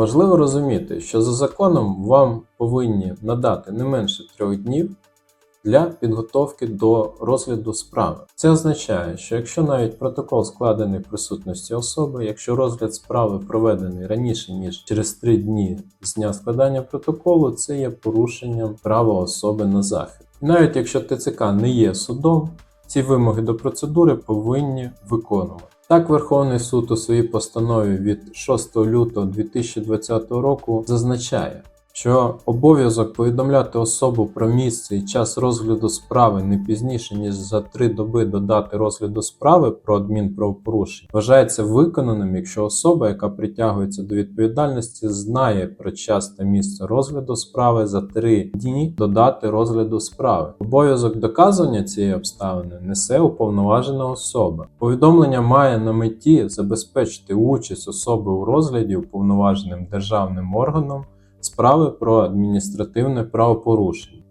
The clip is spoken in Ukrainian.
Важливо розуміти, що за законом вам повинні надати не менше трьох днів для підготовки до розгляду справи. Це означає, що якщо навіть протокол складений в присутності особи, якщо розгляд справи проведений раніше ніж через 3 дні з дня складання протоколу, це є порушенням права особи на захист. Навіть якщо ТЦК не є судом, ці вимоги до процедури повинні виконувати. Так, Верховний суд у своїй постанові від 6 лютого 2020 року зазначає, що обов'язок повідомляти особу про місце і час розгляду справи не пізніше ніж за три доби до дати розгляду справи про адмінправопорушення вважається виконаним, якщо особа, яка притягується до відповідальності, знає про час та місце розгляду справи за три дні до дати розгляду справи. Обов'язок доказування цієї обставини несе уповноважена особа. Повідомлення має на меті забезпечити участь особи у розгляді уповноваженим державним органом справи про адміністративне правопорушення.